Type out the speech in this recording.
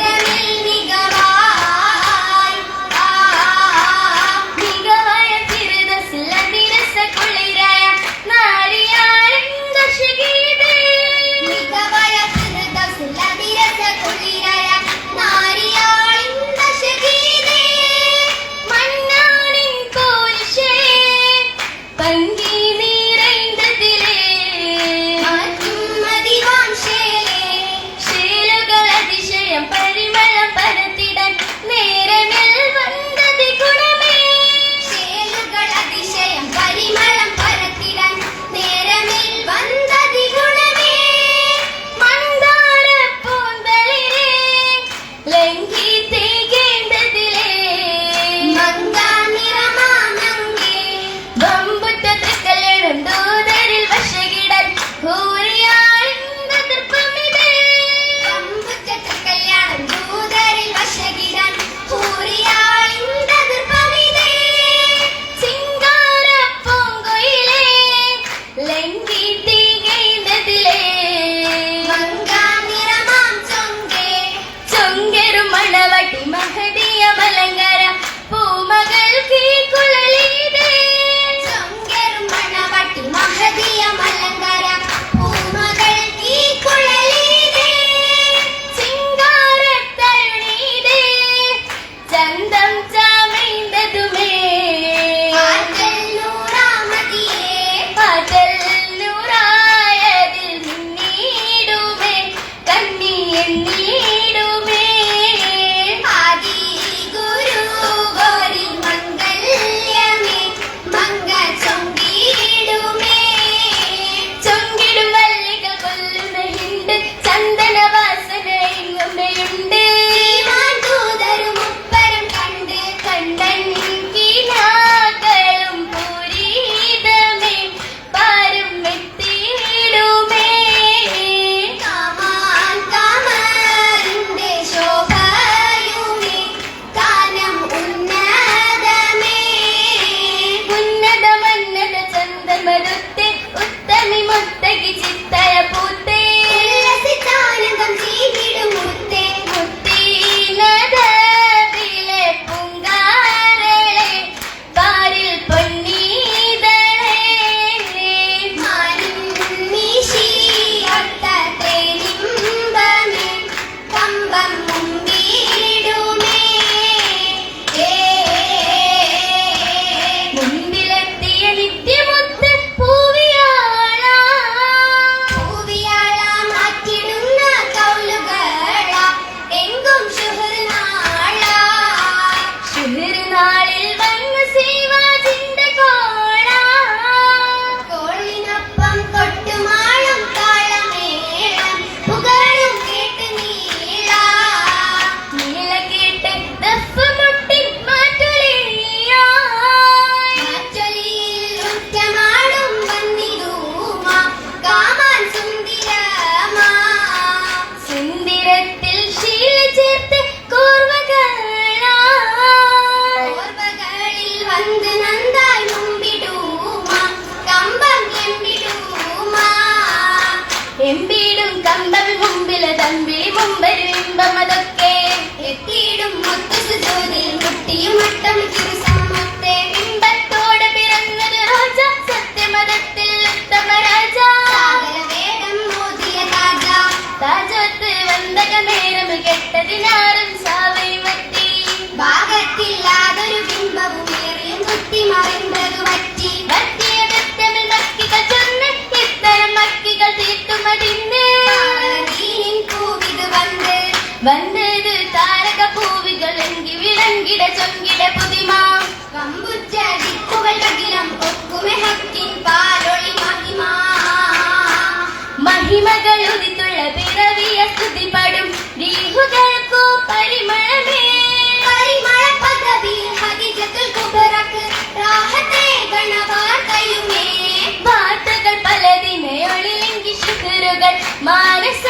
நிகம എമ്പീടും compel മുമ്പിലെ തമ്പിളി മുമ്പൊരു ഇമ്പം അതൊക്കെ എത്തിയിടും മുത്തുസുജൂതിൽ മുട്ടിയും മട്ടം കിരുസമ്മത്തെ ഇമ്പത്തോടെ പിറന്നത് രാജ സത്യമതത്തിൽ ഉത്തമ രാജ. സാഗര വേദം മോദിയ താജ താജത്ത് വന്തക നേരം കെട്ടതിനാറും സാവൈമത്തി ഭാഗത്തില്ലാതൊരു ബിംബവും ഏറിയും കുത്തി വന്നത് താരക പൂവികൾ എങ്കി വിളങ്കിട ചൊങ്കിട പുതിമ. കമ്പുറ്റ ദിക്കുകൾ അഖിലം ഒക്കുമെ ഹക്കിൻ പാലൊളി മഹിമ. മഹിമകൾ ഉദിത്തുള്ള പിറവിയ സ്തുതിപ്പെടും ദീഹുകൾക്കു പരിമളമേ. പരിമള പദവിയിൽ ഹദിജത്തുൽ കുബറക്ക് റാഹത്തെ ഗണവാർത്തയുമേ. വാർത്തകൾ പലതിനെ ഒളിലെങ്കി ശുക്രുകൾ മാനസ